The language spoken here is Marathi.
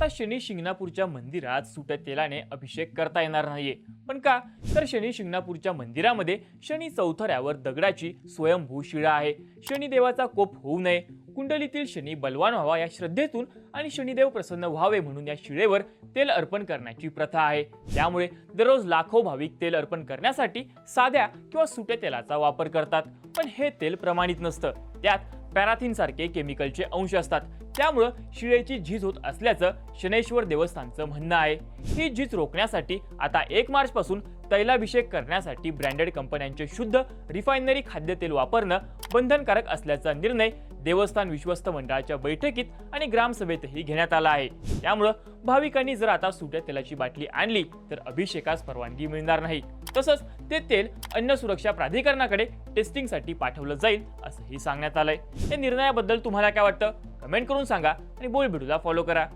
आता शनी शिंगणापूरच्या मंदिरात सुट्या तेलाने अभिषेक करता येणार नाहीये. पण का? तर शनी शिंगणापूरच्या मंदिरामध्ये शनी चौथऱ्यावर दगडाची स्वयंभू शिळा आहे. शनिदेवाचा कोप होऊ नये. कुंडलीतील शनी बलवान व्हावा या श्रद्धेतून आणि शनिदेव प्रसन्न व्हावे म्हणून या शिळेवर तेल अर्पण करण्याची प्रथा आहे. त्यामुळे दररोज लाखो भाविक तेल अर्पण करण्यासाठी साध्या किंवा सुट्या तेलाचा वापर करतात. पण हे तेल प्रमाणित नसतं. त्यात पॅराथिन सारखे केमिकलचे अंश असतात. त्यामुळं शिळेची झीज होत असल्याचं शनेश्वर देवस्थानचं म्हणणं आहे. ही झीज रोखण्यासाठी आता एक मार्च पासून तैलाभिषेक करण्यासाठी ब्रँडेड कंपन्यांचे शुद्ध रिफायनरी खाद्यतेल वापरणं बंधनकारक असल्याचा निर्णय देवस्थान विश्वस्त मंडळाच्या बैठकीत आणि ग्रामसभेतही घेण्यात आला आहे. त्यामुळं भाविकांनी जर आता सुट्या तेलाची बाटली आणली तर अभिषेकास परवानगी मिळणार नाही. तसंच ते तेल अन्न सुरक्षा प्राधिकरणाकडे टेस्टिंगसाठी पाठवलं जाईल असंही सांगण्यात आलंय. या निर्णयाबद्दल तुम्हाला काय वाटतं? कमेंट करून सांगा आणि बोल भेटूला फॉलो करा.